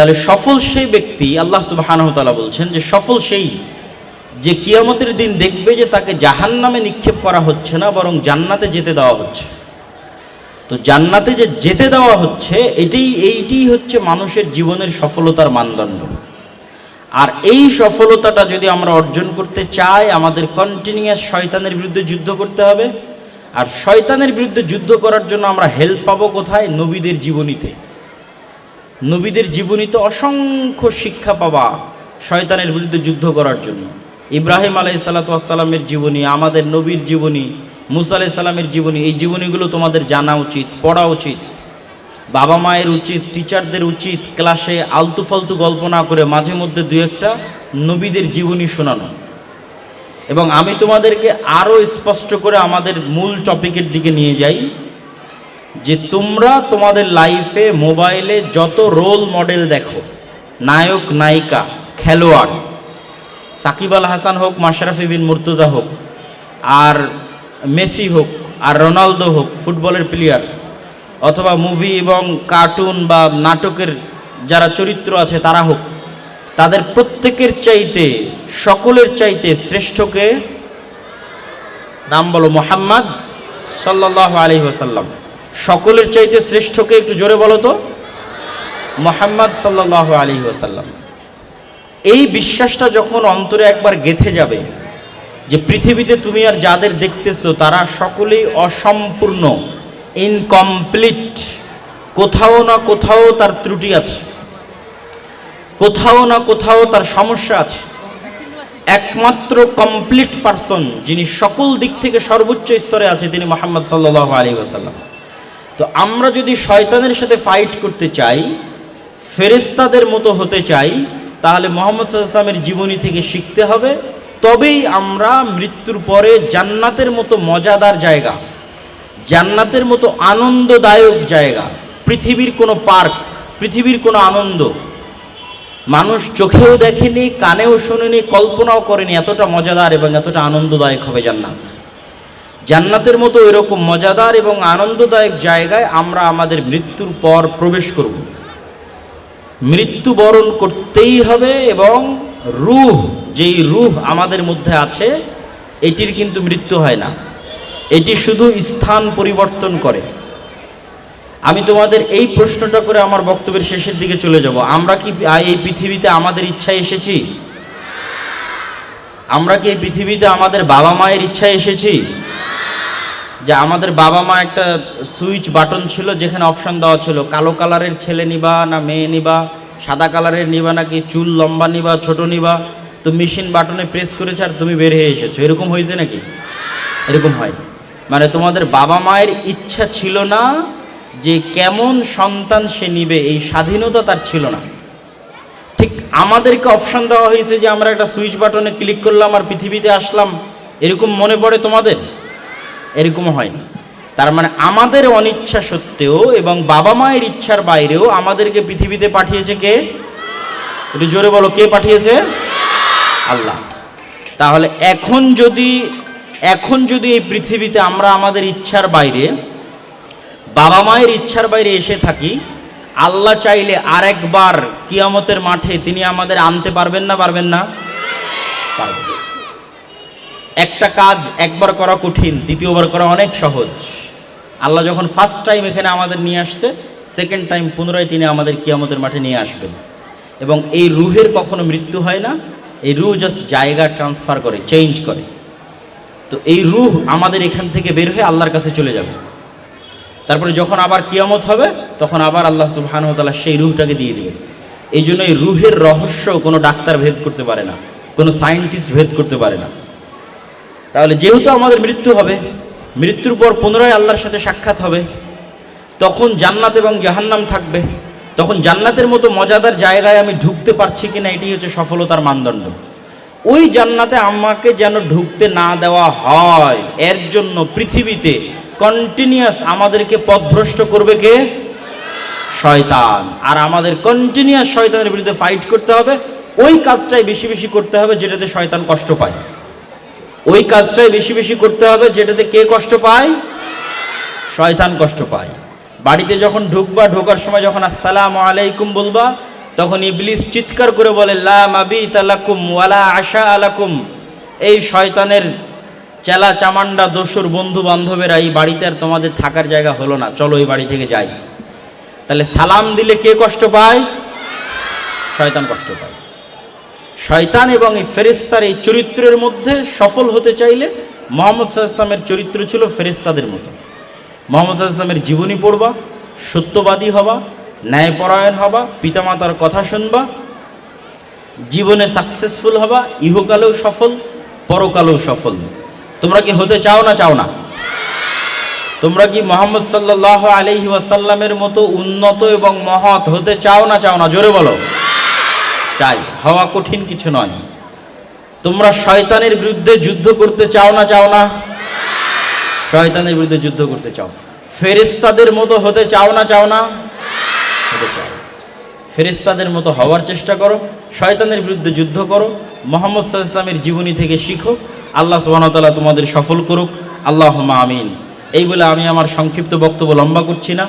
তাহলে সফল সেই ব্যক্তি, আল্লাহ সুবাহানহতালা বলছেন যে সফল সেই যে কিয়ামতের দিন দেখবে যে তাকে জাহান নামে নিক্ষেপ করা হচ্ছে না, বরং জান্নাতে যেতে দেওয়া হচ্ছে। তো জান্নাতে যে যেতে দেওয়া হচ্ছে, এটাই, এইটি হচ্ছে মানুষের জীবনের সফলতার মানদণ্ড। আর এই সফলতাটা যদি আমরা অর্জন করতে চাই, আমাদের কন্টিনিউয়াস শয়তানের বিরুদ্ধে যুদ্ধ করতে হবে। আর শয়তানের বিরুদ্ধে যুদ্ধ করার জন্য আমরা হেল্প পাবো কোথায়? নবীদের জীবনীতে। নবীদের জীবনীতে অসংখ্য শিক্ষা পাওয়া শয়তানের বিরুদ্ধে যুদ্ধ করার জন্য। ইব্রাহিম আলাই সাল্লাতামের জীবনী, আমাদের নবীর জীবনী, মুসা আলাই সাল্লামের জীবনী, এই জীবনীগুলো তোমাদের জানা উচিত, পড়া উচিত। বাবা মায়ের উচিত, টিচারদের উচিত, ক্লাসে আলতু ফালতু গল্প না করে মাঝে মধ্যে দু একটা নবীদের জীবনী শোনানো। এবং আমি তোমাদেরকে আরও স্পষ্ট করে আমাদের মূল টপিকের দিকে নিয়ে যাই। যে তোমরা তোমাদের লাইফে মোবাইলে যত রোল মডেল দেখো, নায়ক, নায়িকা, খেলোয়াড়, সাকিব আল হাসান হোক, মাশরাফি বিন মুর্তজা হোক, আর মেসি হোক, আর রোনালদো হোক, ফুটবলের প্লেয়ার অথবা মুভি এবং কার্টুন বা নাটকের যারা চরিত্র আছে, তারা হোক, তাদের প্রত্যেকের চাইতে, সকলের চাইতে শ্রেষ্ঠকে নাম বলো মোহাম্মদ সাল্লাহ আলী ওসাল্লাম সকলের চাইতে শ্রেষ্ঠকে একটু জোরে বলো তো। মোহাম্মদ সাল্লাহ আলী ওসাল্লাম এই বিশ্বাসটা যখন অন্তরে একবার গেথে যাবে যে পৃথিবীতে তুমি আর যাদের দেখতেছো তারা সকলেই অসম্পূর্ণ ইনকমপ্লিট কোথাও না কোথাও তার ত্রুটি আছে। কোথাও না কোথাও তার সমস্যা আছে। একমাত্র কমপ্লিট পারসন যিনি সকল দিক থেকে সর্বোচ্চ স্তরে আছে তিনি মোহাম্মদ সাল্লাহ আলী ওসাল্লাম তো আমরা যদি শয়তানের সাথে ফাইট করতে চাই ফেরেস্তাদের মতো হতে চাই, তাহলে মোহাম্মদ সাল্লামের জীবনী থেকে শিখতে হবে, তবেই আমরা মৃত্যুর পরে জান্নাতের মতো মজাদার জায়গা, জান্নাতের মতো আনন্দদায়ক জায়গা, পৃথিবীর কোনো পার্ক, পৃথিবীর কোনো আনন্দ। মানুষ চোখেও দেখেনি, কানেও শোনেনি, কল্পনাও করেনি এতটা মজাদার এবং এতটা আনন্দদায়ক হবে জান্নাত। জান্নাতের মতো এরকম মজাদার এবং আনন্দদায়ক জায়গায় আমরা আমাদের মৃত্যুর পর প্রবেশ করব। মৃত্যুবরণ করতেই হবে এবং রুহ, যেই রুহ আমাদের মধ্যে আছে, এটির কিন্তু মৃত্যু হয় না। এটি শুধু স্থান পরিবর্তন করে। আমি তোমাদের এই প্রশ্নটা করে আমার বক্তব্যের শেষের দিকে চলে যাব। আমরা কি এই পৃথিবীতে আমাদের ইচ্ছায় এসেছি? আমরা কি এই পৃথিবীতে আমাদের বাবা মায়ের ইচ্ছায় এসেছি? যে আমাদের বাবা মা একটা সুইচ বাটন ছিল যেখানে অপশন দেওয়া ছিল, কালো কালারের ছেলে নিবা না মেয়ে নিবা, সাদা কালারের নিবা নাকি চুল লম্বা নিবা, ছোট নিবা, তো মেশিন বাটনে প্রেস করেছে আর তুমি বের হয়ে এসেছ। এরকম হয়েছে নাকি? এরকম হয় মানে তোমাদের বাবা মায়ের ইচ্ছা ছিল না যে কেমন সন্তান সে নিবে, এই স্বাধীনতা তার ছিল না। ঠিক আমাদেরকে অপশান দেওয়া হয়েছে যে আমরা একটা সুইচ বাটনে ক্লিক করলাম আর পৃথিবীতে আসলাম, এরকম মনে পড়ে তোমাদের? এরকম হয়নি তার মানে আমাদের অনিচ্ছা সত্ত্বেও এবং বাবা মায়ের ইচ্ছার বাইরেও আমাদেরকে পৃথিবীতে পাঠিয়েছে কে? একটু জোরে বলো, কে পাঠিয়েছে? আল্লাহ। তাহলে এখন যদি এখন যদি এই পৃথিবীতে আমরা আমাদের ইচ্ছার বাইরে, বাবা মায়ের ইচ্ছার বাইরে এসে থাকি, আল্লাহ চাইলে আরেকবার কিয়ামতের মাঠে তিনি আমাদের আনতে পারবেন না পারবেন না? পারবেন। একটা কাজ একবার করা কঠিন, দ্বিতীয়বার করা অনেক সহজ। আল্লাহ যখন ফার্স্ট টাইম এখানে আমাদের নিয়ে আসছে সেকেন্ড টাইম পুনরায় তিনি আমাদের কিয়ামতের মাঠে নিয়ে আসবেন। এবং এই রুহের কখনো মৃত্যু হয় না, এই রুহ জাস্ট জায়গা ট্রান্সফার করে চেঞ্জ করে। তো এই রুহ আমাদের এখান থেকে বের হয়ে আল্লাহর কাছে চলে যাবে। তারপরে যখন আবার কিয়ামত হবে, তখন আবার আল্লাহ সুবহানতালা সেই রুহটাকে দিয়ে দেবেন। এই জন্য এই রুহের রহস্য কোনো ডাক্তার ভেদ করতে পারে না, কোনো সায়েন্টিস্ট ভেদ করতে পারে না। তাহলে যেহেতু আমাদের মৃত্যু হবে, মৃত্যুর পর পুনরায় আল্লাহর সাথে সাক্ষাৎ হবে, তখন জান্নাত এবং জাহান্নাম থাকবে। তখন জান্নাতের মতো মজাদার জায়গায় আমি ঢুকতে পারছি কিনা এটি হচ্ছে সফলতার মানদণ্ড। ওই জান্নাতে আমাকে যেন ঢুকতে না দেওয়া হয়, এর জন্য পৃথিবীতে কন্টিনিউয়াস আমাদেরকে পথভ্রষ্ট করবে কে? শয়তান। আর আমাদের কন্টিনিউয়াস শয়তানের বিরুদ্ধে ফাইট করতে হবে, ওই কাজটাই বেশি বেশি করতে হবে, যেটাতে শয়তান কষ্ট পায়। ওই কাজটাই বেশি বেশি করতে হবে, যেটাতে কে কষ্ট পায়? শয়তান কষ্ট পায়। বাড়িতে যখন ঢুকবা, ঢোকার সময় যখন আসসালাম আলাইকুম বলবা, তখন ইবলিস চিৎকার করে বলে, লা মাবি তালাকুম ওয়ালা আশা আলাকুম। এই শয়তানের চেলা চামান্ডা দস্যুর বন্ধু বান্ধবেরা এই বাড়িতে আর তোমাদের থাকার জায়গা হলো না। চলো এই বাড়ি থেকে যাই। তাহলে সালাম দিলে কে কষ্ট পায়? শয়তান কষ্ট পায়। শয়তান এবং এই ফেরিস্তার এই চরিত্রের মধ্যে সফল হতে চাইলে মোহাম্মদ ইসলামের চরিত্র ছিল ফেরিস্তাদের মতো। মোহাম্মদ ইসলামের জীবনী পড়বা, সত্যবাদী হবা, ন্যায়পরায়ণ হবা, পিতামাতার কথা শুনবা, জীবনে সাকসেসফুল হবা, ইহকালেও সফল, পরকালেও সফল। তোমরা কি হতে চাও না চাও না? তোমরা কি মোহাম্মদ সাল্লাহ আলহি ওয়াসাল্লামের মতো উন্নত এবং মহৎ হতে চাও না চাও না? জোরে বলো। চাই, হওয়া কঠিন কিছু নয়। তোমরা শয়তানের বিরুদ্ধে যুদ্ধ করতে চাও না চাও না? শয়তানের বিরুদ্ধে যুদ্ধ করতে চাও। ফেরেস্তাদের মতো হতে চাও না চাও না? হতে চাও। ফেরেস্তাদের মতো হওয়ার চেষ্টা করো, শয়তানের বিরুদ্ধে যুদ্ধ করো, মোহাম্মদ সাল্লাহ ইসলামের জীবনী থেকে শিখো। আল্লাহ সুবাহতাল্লাহ তোমাদের সফল করুক। আল্লাহ আমিন। এই বলে আমি আমার সংক্ষিপ্ত বক্তব্য লম্বা করছি না।